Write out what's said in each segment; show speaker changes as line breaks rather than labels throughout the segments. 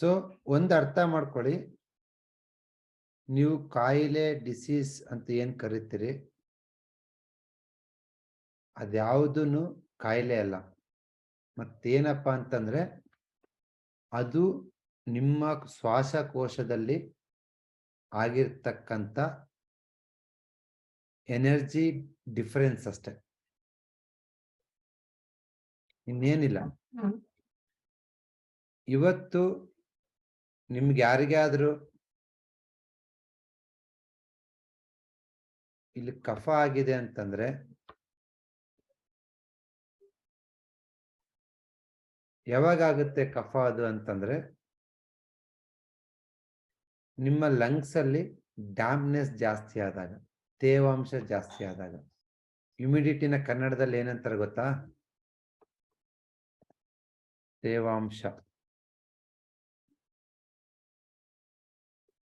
So ಒಂದು ಅರ್ಥ ಮಾಡ್ಕೊಳ್ಳಿ. ನೀವು ಕಾಯಿಲೆ ಡಿಸೀಸ್ ಅಂತ ಏನ್ ಕರಿತೀರಿ? ಅದ್ಯಾವುದೂ ಕಾಯಿಲೆ ಅಲ್ಲ. ಮತ್ತೇನಪ್ಪ ಅಂತಂದ್ರೆ ಅದು ನಿಮ್ಮ ಶ್ವಾಸಕೋಶದಲ್ಲಿ ಆಗಿರ್ತಕ್ಕಂಥ ಎನರ್ಜಿ ಡಿಫರೆನ್ಸ್ ಅಷ್ಟೆ. ಇನ್ನೇನಿಲ್ಲ. ಇವತ್ತು ನಿಮ್ಗೆ ಯಾರಿಗಾದ್ರೂ ಇಲ್ಲಿ ಕಫ ಆಗಿದೆ ಅಂತಂದ್ರೆ ಯಾವಾಗ ಆಗುತ್ತೆ ಕಫ ಅದು ಅಂತಂದ್ರೆ ನಿಮ್ಮ ಲಂಗ್ಸ್ ಅಲ್ಲಿ ಡ್ಯಾಮ್ನೆಸ್ ಜಾಸ್ತಿ ಆದಾಗ, ತೇವಾಂಶ ಜಾಸ್ತಿ ಆದಾಗ. ಹ್ಯುಮಿಡಿಟಿನ ಕನ್ನಡದಲ್ಲಿ ಏನಂತಾರೆ ಗೊತ್ತಾ? ತೇವಾಂಶ.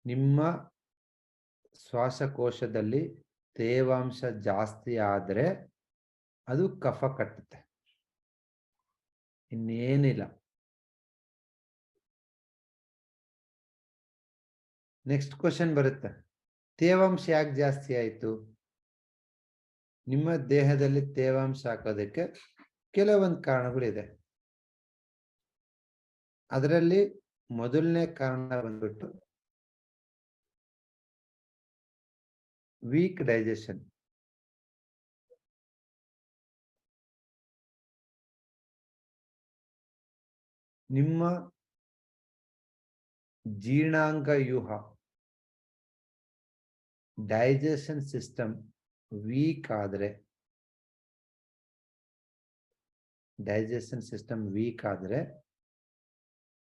ನಿಮ್ಮ ಶ್ವಾಸಕೋಶದಲ್ಲಿ ತೇವಾಂಶ ಜಾಸ್ತಿ ಆದರೆ ಅದು ಕಫ ಕಟ್ಟುತ್ತೆ. ಇನ್ನೇನಿಲ್ಲ. ನೆಕ್ಸ್ಟ್ ಕ್ವಶನ್ ಬರುತ್ತೆ. ತೇವಾಂಶ ಯಾಕೆ ಜಾಸ್ತಿ ಆಯಿತು? ನಿಮ್ಮ ದೇಹದಲ್ಲಿ ತೇವಾಂಶ ಹಾಕೋದಕ್ಕೆ ಕೆಲವೊಂದು ಕಾರಣಗಳಿದೆ. ಅದರಲ್ಲಿ ಮೊದಲನೇ ಕಾರಣ ಬಂದ್ಬಿಟ್ಟು ವೀಕ್ digestion. ನಿಮ್ಮ ಜೀರ್ಣಾಂಗ ವ್ಯೂಹ ಡೈಜೆಷನ್ ಸಿಸ್ಟಮ್ ವೀಕ್ ಆದರೆ. ಡೈಜೆಷನ್ ಸಿಸ್ಟಮ್ ವೀಕ್ ಆದರೆ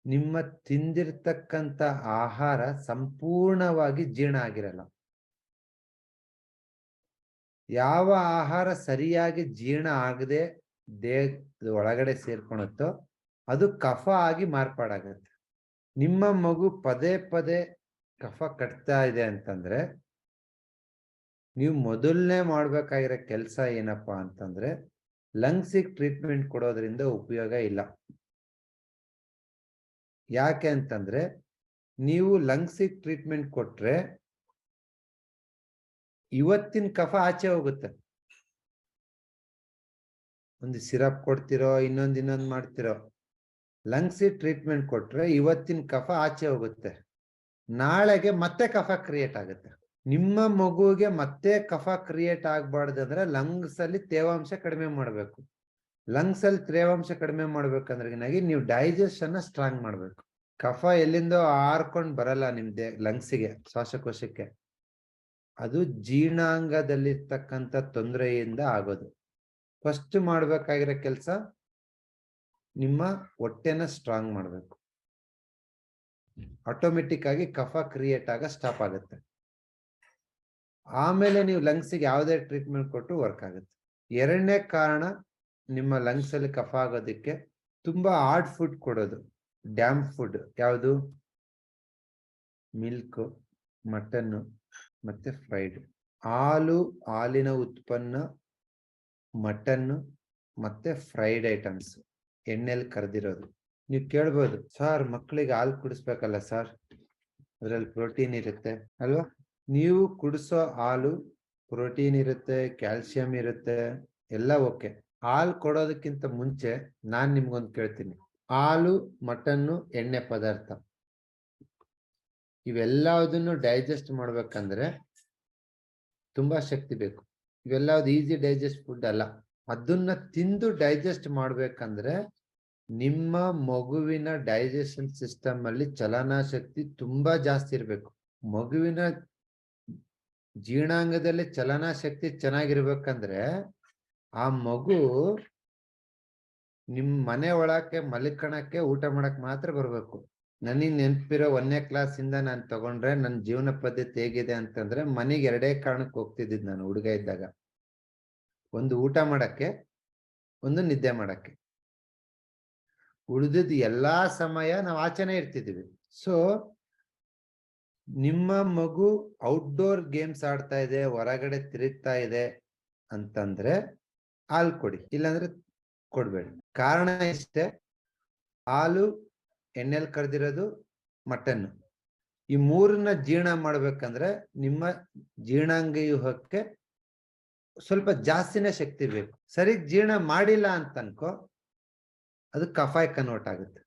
ನಿಮ್ಮ ತಿಂದಿರ್ತಕ್ಕಂಥ ಆಹಾರ ಸಂಪೂರ್ಣವಾಗಿ ಜೀರ್ಣ ಆಗಿರಲ್ಲ. ಯಾವ ಆಹಾರ ಸರಿಯಾಗಿ ಜೀರ್ಣ ಆಗದೆ ದೇಹದ ಒಳಗಡೆ ಸೇರ್ಕೊಳತ್ತೋ ಅದು ಕಫ ಆಗಿ ಮಾರ್ಪಾಡಾಗತ್ತೆ. ನಿಮ್ಮ ಮಗು ಪದೇ ಪದೇ ಕಫ ಕಟ್ತಾ ಇದೆ ಅಂತಂದ್ರೆ, ನೀವು ಮೊದಲನೇ ಮಾಡ್ಬೇಕಾಗಿರೋ ಕೆಲಸ ಏನಪ್ಪಾ ಅಂತಂದ್ರೆ, ಲಂಗ್ಸಿಗೆ ಟ್ರೀಟ್ಮೆಂಟ್ ಕೊಡೋದ್ರಿಂದ ಉಪಯೋಗ ಇಲ್ಲ. ಯಾಕೆ ಅಂತಂದ್ರೆ, ನೀವು ಲಂಗ್ಸಿಗೆ ಟ್ರೀಟ್ಮೆಂಟ್ ಕೊಟ್ರೆ ಇವತ್ತಿನ ಕಫ ಆಚೆ ಹೋಗುತ್ತೆ. ಒಂದು ಸಿರಪ್ ಕೊಡ್ತಿರೋ, ಇನ್ನೊಂದ್ ಇನ್ನೊಂದ್ ಮಾಡ್ತಿರೋ ಲಂಗ್ಸಿಗೆ ಟ್ರೀಟ್ಮೆಂಟ್ ಕೊಟ್ರೆ ಇವತ್ತಿನ ಕಫ ಆಚೆ ಹೋಗುತ್ತೆ. ನಾಳೆಗೆ ಮತ್ತೆ ಕಫ ಕ್ರಿಯೇಟ್ ಆಗುತ್ತೆ. ನಿಮ್ಮ ಮಗುವಿಗೆ ಮತ್ತೆ ಕಫ ಕ್ರಿಯೇಟ್ ಆಗ್ಬಾರ್ದು ಅಂದ್ರೆ ಲಂಗ್ಸ್ ಅಲ್ಲಿ ತೇವಾಂಶ ಕಡಿಮೆ ಮಾಡಬೇಕು. ಲಂಗ್ಸ್ ಅಲ್ಲಿ ತೇವಾಂಶ ಕಡಿಮೆ ಮಾಡ್ಬೇಕಂದ್ರೆ ನೀವು ಡೈಜೆಷನ್ ಸ್ಟ್ರಾಂಗ್ ಮಾಡ್ಬೇಕು. ಕಫ ಎಲ್ಲಿಂದ ಆರ್ಕೊಂಡ್ ಬರಲ್ಲ ನಿಮ್ದೆ ಲಂಗ್ಸಿಗೆ, ಶ್ವಾಸಕೋಶಕ್ಕೆ. ಅದು ಜೀರ್ಣಾಂಗದಲ್ಲಿರ್ತಕ್ಕಂಥ ತೊಂದರೆಯಿಂದ ಆಗೋದು. ಫಸ್ಟ್ ಮಾಡ್ಬೇಕಾಗಿರೋ ಕೆಲಸ ನಿಮ್ಮ ಹೊಟ್ಟೆನ ಸ್ಟ್ರಾಂಗ್ ಮಾಡಬೇಕು. ಆಟೋಮೆಟಿಕ್ ಆಗಿ ಕಫ ಕ್ರಿಯೇಟ್ ಆಗ ಸ್ಟಾಪ್ ಆಗುತ್ತೆ. ಆಮೇಲೆ ನೀವು ಲಂಗ್ಸಿಗೆ ಯಾವುದೇ ಟ್ರೀಟ್ಮೆಂಟ್ ಕೊಟ್ಟು ವರ್ಕ್ ಆಗುತ್ತೆ. ಎರಡನೇ ಕಾರಣ ನಿಮ್ಮ ಲಂಗ್ಸ್ ಅಲ್ಲಿ ಕಫ ಆಗೋದಕ್ಕೆ ತುಂಬಾ ಹಾರ್ಡ್ ಫುಡ್ ಕೊಡೋದು. ಡ್ಯಾಮ್ ಫುಡ್ ಯಾವುದು? ಮಿಲ್ಕ್ ಮಟನ್ ಮತ್ತೆ ಫ್ರೈಡ್ ಹಾಲು, ಹಾಲಿನ ಉತ್ಪನ್ನ ಮಟನ್ ಮತ್ತೆ ಫ್ರೈಡ್ ಐಟಮ್ಸ್ ಎಣ್ಣೆಲಿ ಕರೆದಿರೋದು. ನೀವು ಕೇಳ್ಬೋದು. ಸರ್ ಮಕ್ಕಳಿಗೆ ಹಾಲು ಕುಡಿಸ್ಬೇಕಲ್ಲ ಸರ್? ಅದರಲ್ಲಿ ಪ್ರೋಟೀನ್ ಇರುತ್ತೆ, ಅಲ್ವಾ? ನೀವು ಕುಡಿಸೋ ಹಾಲು ಪ್ರೋಟೀನ್ ಇರುತ್ತೆ ಕ್ಯಾಲ್ಸಿಯಂ ಇರುತ್ತೆ, ಎಲ್ಲ ಓಕೆ. ಹಾಲು ಕೊಡೋದಕ್ಕಿಂತ ಮುಂಚೆ ನಾನ್ ನಿಮ್ಗೊಂದು ಕೇಳ್ತೀನಿ. ಹಾಲು ಮಟನ್ನು ಎಣ್ಣೆ ಪದಾರ್ಥ. ಇವೆಲ್ಲದನ್ನು ಡೈಜೆಸ್ಟ್ ಮಾಡ್ಬೇಕಂದ್ರೆ ತುಂಬಾ ಶಕ್ತಿ ಬೇಕು. ಇವೆಲ್ಲದು ಈಸಿ ಡೈಜೆಸ್ಟ್ ಫುಡ್ ಅಲ್ಲ. ಅದನ್ನ ತಿಂದು ಡೈಜೆಸ್ಟ್ ಮಾಡ್ಬೇಕಂದ್ರೆ ನಿಮ್ಮ ಮಗುವಿನ ಡೈಜೆಷನ್ ಸಿಸ್ಟಮ್ ಅಲ್ಲಿ ಚಲನಾ ಶಕ್ತಿ ತುಂಬಾ ಜಾಸ್ತಿ ಇರ್ಬೇಕು. ಮಗುವಿನ ಜೀರ್ಣಾಂಗದಲ್ಲಿ ಚಲನಾ ಶಕ್ತಿ ಚೆನ್ನಾಗಿರ್ಬೇಕಂದ್ರೆ ಆ ಮಗು ನಿಮ್ ಮನೆ ಒಳಕ್ಕೆ, ಮಲಿಕಣಕ್ಕೆ ಊಟ ಮಾಡಕ್ ಮಾತ್ರ ಬರ್ಬೇಕು. ನನಗ್ ನೆನಪಿರೋ ಒಂದನೇ ಕ್ಲಾಸಿಂದ ನಾನು ತಗೊಂಡ್ರೆ ನನ್ನ ಜೀವನ ಪದ್ಧತಿ ಹೇಗಿದೆ ಅಂತಂದ್ರೆ ಮನೆಗೆ ಎರಡೇ ಕಾರಣಕ್ಕೆ ಹೋಗ್ತಿದ್ದಿದ್ದು ನಾನು ಹುಡುಗ ಇದ್ದಾಗ. ಒಂದು ಊಟ ಮಾಡಕ್ಕೆ, ಒಂದು ನಿದ್ದೆ ಮಾಡಕ್ಕೆ. ಉಳಿದಿದ್ದ ಎಲ್ಲಾ ಸಮಯ ನಾವು ಆಚೆನೆ ಇರ್ತಿದ್ವಿ ಸೊ ನಿಮ್ಮ ಮಗು ಔಟ್ಡೋರ್ ಗೇಮ್ಸ್ ಆಡ್ತಾ ಇದೆ, ಹೊರಗಡೆ ತಿರುಗ್ತಾ ಇದೆ ಅಂತಂದ್ರೆ ಹಾಲು ಕೊಡಿ, ಇಲ್ಲಾಂದ್ರೆ ಕೊಡ್ಬೇಡಿ. ಕಾರಣ ಇಷ್ಟೇ, ಹಾಲು ಎಣ್ಣೆಲ್ ಕರೆದಿರೋದು ಮಟನ್. ಈ ಮೂರನ್ನ ಜೀರ್ಣ ಮಾಡ್ಬೇಕಂದ್ರೆ ನಿಮ್ಮ ಜೀರ್ಣಾಂಗವ್ಯೂಹಕ್ಕೆ ಸ್ವಲ್ಪ ಜಾಸ್ತಿನೇ ಶಕ್ತಿ ಬೇಕು. ಸರಿ ಜೀರ್ಣ ಮಾಡಿಲ್ಲ ಅಂತ ಅನ್ಕೋ ಅದು ಕಫಾಯ್ ಕನ್ವರ್ಟ್ ಆಗುತ್ತೆ.